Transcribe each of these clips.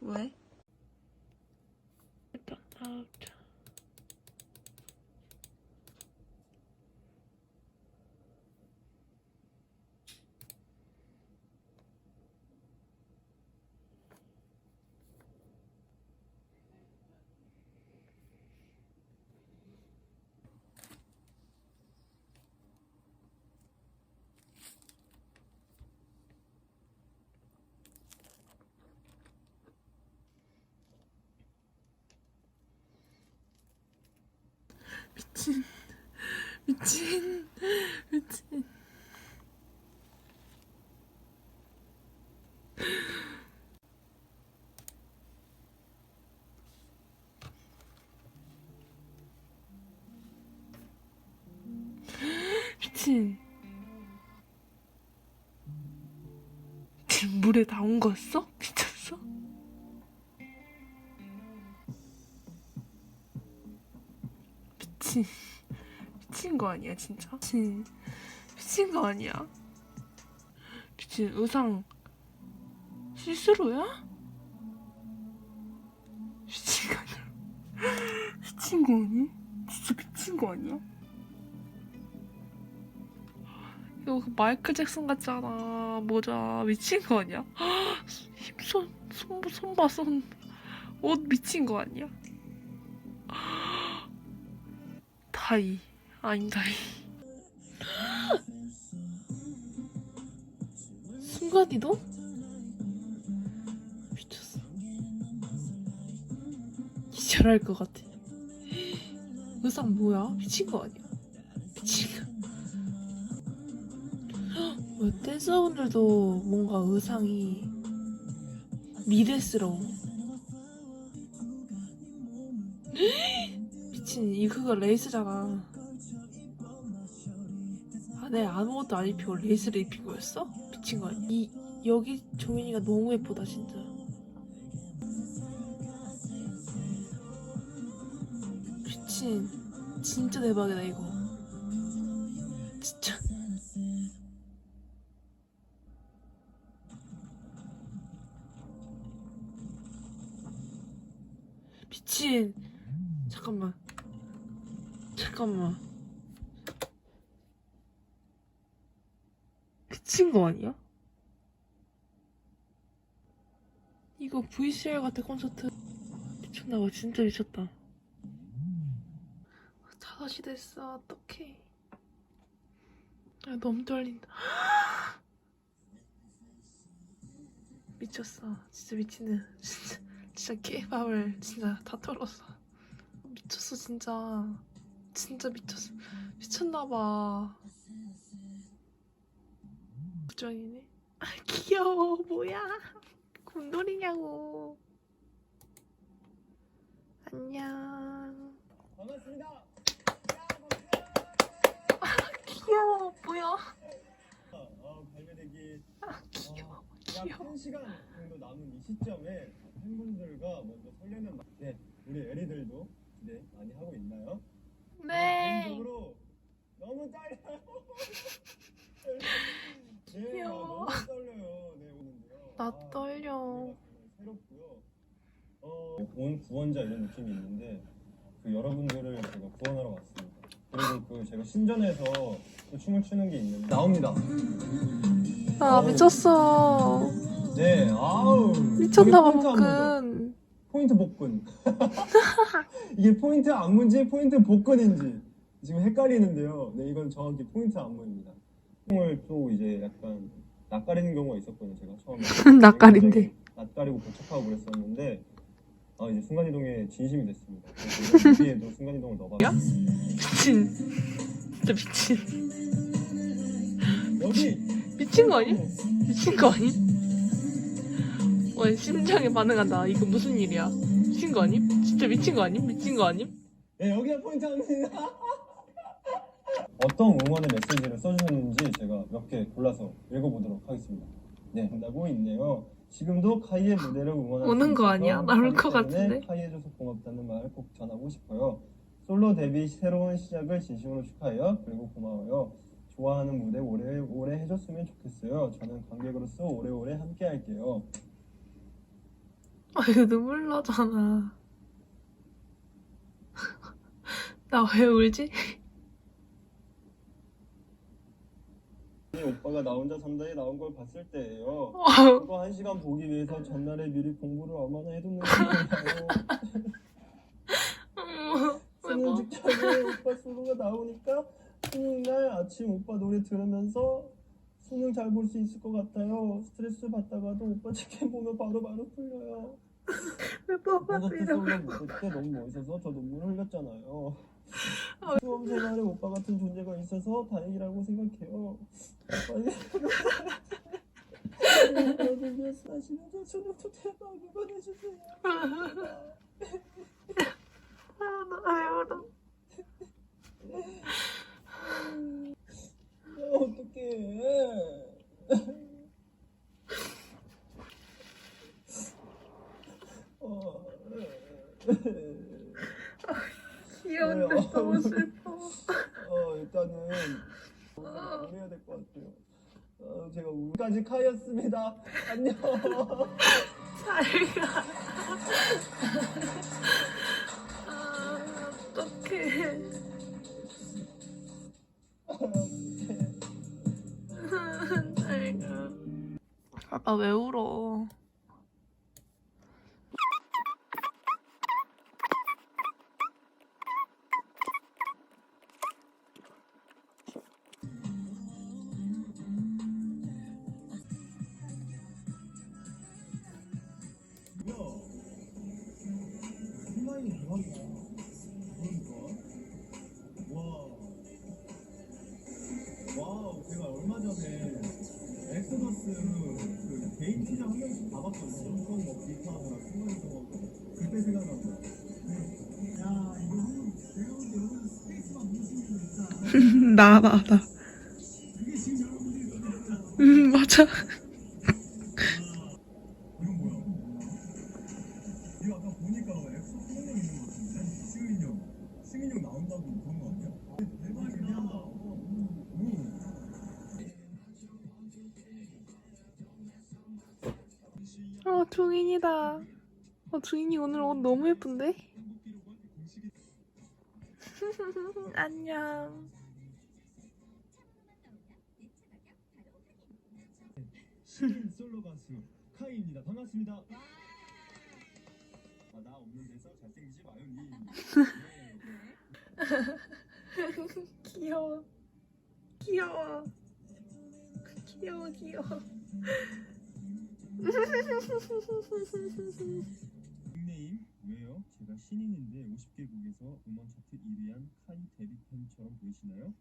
왜? 일단 아웃. 미친. 미친. 미친. 미친. 지금 물에 나온 거였어? 미쳤 미친 미친 거 아니야 진짜? 미친 미친 거 아니야? 미친 의상 실수로야? 미친 거 아니야? 미친 거 아니? 진짜 미친 거 아니야? 이거 그 마이클 잭슨 같잖아 모자 미친 거 아니야? 힙손 손, 손봐 손. 옷 미친 거 아니야? 다이 아닌 다이 순간이동? 미쳤어 기절할 것 같아 의상 뭐야? 미친 거 아니야? 미친 거 왜 댄서분들도 뭔가 의상이 미래스러워 미친 이 그거 레이스잖아. 아, 내 아무것도 안 입히고 레이스를 입힌 거였어? 미친 거 아니야? 이 여기 종현이가 너무 예쁘다 진짜. 미친 진짜 대박이다 이거. 진짜. 미친. 잠깐만. 잠깐만. 미친 거 아니야? 이거 VCR 같아 콘서트. 미쳤나 봐 진짜 미쳤다. 다섯시 됐어 어떡해. 아 너무 떨린다. 미쳤어 진짜 미치네 진짜 진짜 케이팝을 진짜 다 털었어. 미쳤어 진짜 진짜 미쳤어. 미쳤나봐. 부정이네. 아 귀여워. 뭐야? 곰돌이냐고. 안녕. 반갑습니다. 귀여워. 뭐야? 어, 발매되기. 아 귀여워. 약 귀여워. 1시간 정도 남은 이 시점에 팬분들과 먼저 설레는 마- 네, 우리 에리들도 기대 많이 하고 있나요? 네 개인적으로 너무 떨려요. 네, 귀여워. 아, 너무 떨려요. 네, 오는데요. 나 아, 떨려. 정말 새롭고요. 어, 본 구원자 이런 느낌이 있는데 그 여러분들을 제가 구원하러 왔습니다. 그리고 그 제가 신전에서 또 춤을 추는 게 있는데 나옵니다. 아 미쳤어 네, 아우. 미쳤나봐 이게 포인트 안무죠? 복근 포인트 복근. 이게 포인트 안무인지 포인트 복근인지 지금 헷갈리는데요. 네, 이건 정확히 포인트 안무입니다. 을 또 이제 약간 낯가리는 경우가 있었거든요. 제가 처음에 낯가린대. 낯가리고 고착하고 그랬었는데 아 이제 순간 이동에 진심이 됐습니다. 그래서 이번 뮤비에도 순간 이동을 넣어봤어요. 미친 진짜 미친 여기 미친 거 아니? 미친 거 아니? 와 심장에 반응한다 이거 무슨 일이야 거 아니? 진짜 미친 거 아니? 미친 거 아니? 네, 여기가 포인트 안무입니다. 어떤 응원의 메시지를 써주셨는지 제가 몇 개 골라서 읽어보도록 하겠습니다. 네, 한다고 있네요. 지금도 카이의 무대를 응원하고 우는 거 아니야? 나울 것 같은데? 카이해줘서 고맙다는 말을 꼭 전하고 싶어요. 솔로 데뷔 새로운 시작을 진심으로 축하해요. 그리고 고마워요. 좋아하는 무대 오래 오래 해줬으면 좋겠어요. 저는 관객으로서 오래오래 함께 할게요. 아 이거 눈물 나잖아. 나 왜 울지? 오빠가 나 혼자 잠자리 나온 걸 봤을 때예요. 아, 그거 한 시간 보기 위해서 전날에 미리 공부를 얼마나 해뒀는지 몰라요. 수능 뭐? 직전에 오빠 수능가 나오니까 수능 날 아침 오빠 노래 들으면서 수능 잘 볼 수 있을 것 같아요. 스트레스 받다가도 오빠 치킨 보면 바로바로 풀려요. 왜 콘서트 솔로 묶을 때 너무 멋있어서 저 눈물 흘렸잖아요. 수험 생활에 오빠 같은 존재가 있어서 다행이라고 생각해요. 빨리 여러분 하시는 저 수능도 대박 이번 해주세요. 아나 울어. 어떡해. 어, 귀여운데? 너무 슬퍼. 어, 일단은 해야 될 것 같아요. 어, 제가 우까지 카이였습니다. 안녕. 잘가. 아 어떡해. 잘가. 아빠 왜 울어? 진짜 나, 나, 음, 맞아. 중인이다. 어, 중인이 오늘 옷 너무 예쁜데? 안녕. 신인 솔로 가수 카이입니다. 반갑습니다. 아, 나 없는 데서 잘생기지 마요, 니. 네. 귀여워. 귀여워. 귀여워, 귀여워. 닉네임 왜요? 제가 신인인데 50개국에서 음원 차트 1위한 카이 데뷔 팬처럼 보이시나요?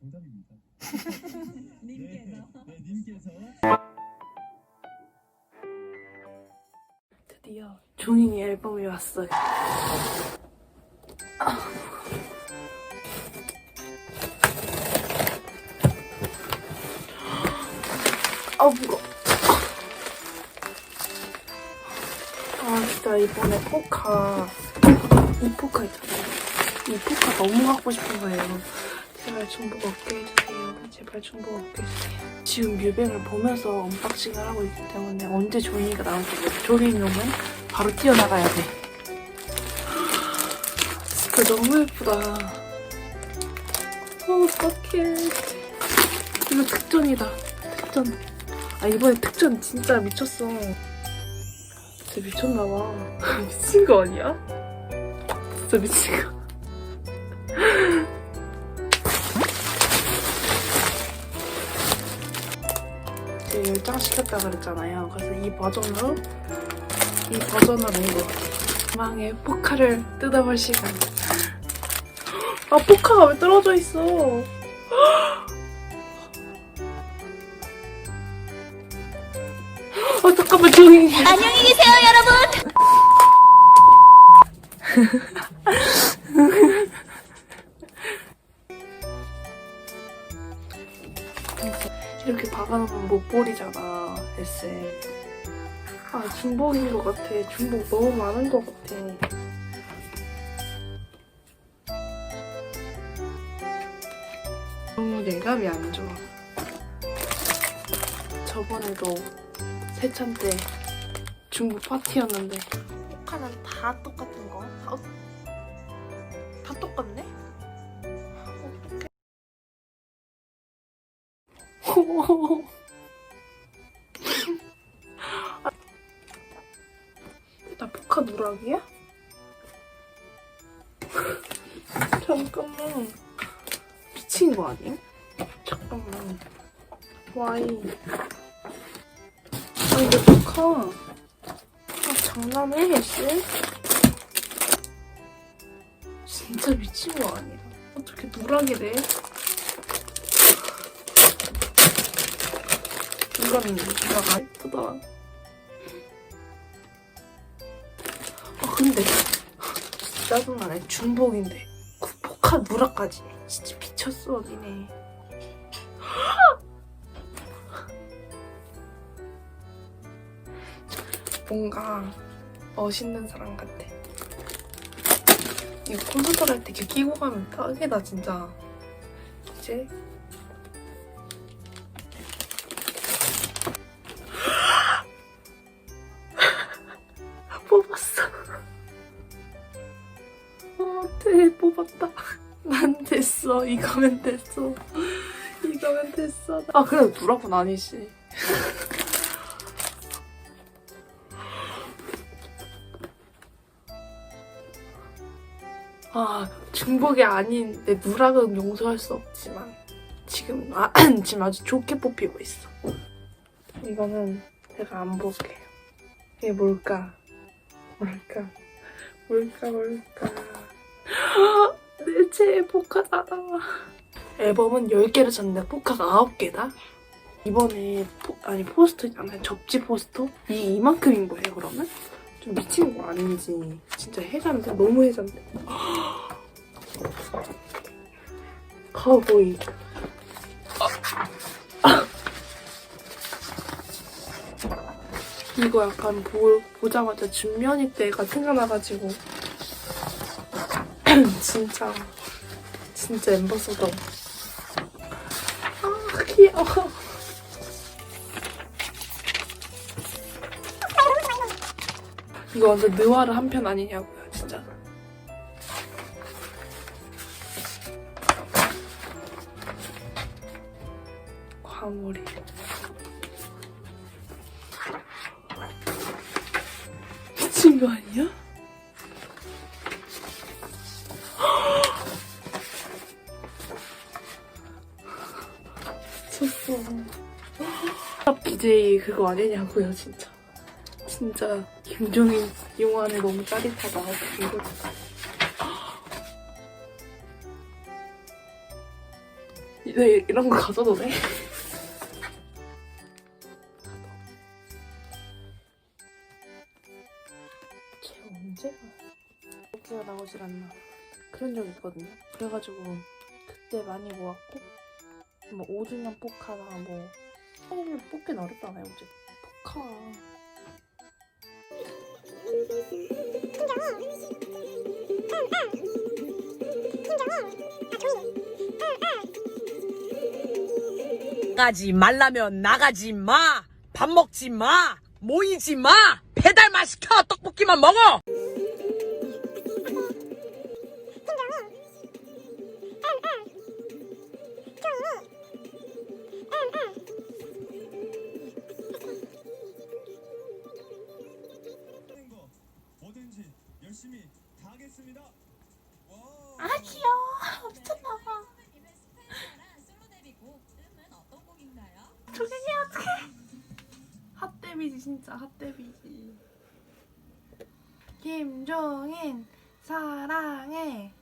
정답입니다. 님께서 네, 네, 님께서 드디어 종인이 앨범이 왔어요. 아, 무거. 아, 진짜 이번에 포카 이 포카 있잖아요. 이 포카 너무 갖고 싶은 거예요. 제발 중복 없게 해주세요. 제발 중복 없게 해주세요. 지금 뮤뱅을 보면서 언박싱을 하고 있기 때문에 언제 조인이가 나올지 모르 조인이 오면 바로 뛰어나가야 돼. 진짜 너무 예쁘다. 어, 어떡해. 이거 특전이다. 특전. 아, 이번에 특전 진짜 미쳤어. 진짜 미쳤나봐. 미친 거 아니야? 진짜 미친 거. 제가 열장 시켰다 그랬잖아요. 그래서 이 버전으로 이 버전으로 이거 망의 포카를 뜯어볼 시간. 아 포카가 왜 떨어져 있어? 안녕히 계세요 여러분 이렇게 박아놓으면 못 버리잖아 SM. 아 중복인 것 같아. 중복 너무 많은 것 같아. 너무 예감이 안 좋아. 저번에도 세찬 때 중국 파티였는데 포카는 다 똑같은 거. 다, 다 똑같네? 어떡해. 나 포카 누락이야? 잠깐만. 미친 거 아니야? 잠깐만. 와이. 아니, 내 포카. 아, 장난해, 씨? 진짜 미친 거 아니야? 어떻게 누락이 돼? 이거는 누락 안 예쁘다. 아, 근데. 짜증나네. 중복인데. 구포카 누락까지. 진짜 미쳤어, 니네. 뭔가 멋있는 사람 같아. 이거 콘서트 할때 이렇게 끼고 가면 딱이다, 진짜. 이제. 뽑았어. 어, 대 뽑았다. 난 됐어. 이거면 됐어. 이거면 됐어. 아, 그래도 누락은 아니지. 아, 중복이 아닌 내 누락은 용서할 수 없지만 지금 아, 지금 아주 좋게 뽑히고 있어. 이거는 제가 안 볼게요. 이게 뭘까? 뭘까? 뭘까 뭘까? 내 최애 포카다. 앨범은 10개를 샀는데 포카가 9개다? 이번에 포, 아니 포스터 아니 접지 포스터? 이 이만큼인 거예요 그러면? 좀 미친 거 아닌지. 진짜 해잔데? 너무 해잔데. 카우보이. 이거 약간 보, 보자마자 준면이 때가 생각나가지고. 진짜. 진짜 엠버서더. 아 귀여워 이거 완전 느와르 한 편 아니냐고요 진짜. 과몰이 미친 거 아니야? 미쳤어. BJ 그거 아니냐고요 진짜 진짜 김종인 용안에 너무 짜릿하다. 이거 네, 이런 거 가져도 돼? 걔 언제가? 여기가 나오질 않나. 그런 적 있거든요. 그래가지고 그때 많이 모았고 뭐 5주년 포카나 뭐 사실 뽑긴 어렵잖아요 어제 포카 나가지 말라면 나가지 마. 밥 먹지 마. 모이지 마. 배달만 시켜. 떡볶이만 먹어. 진짜 핫데비지. 김종인 사랑해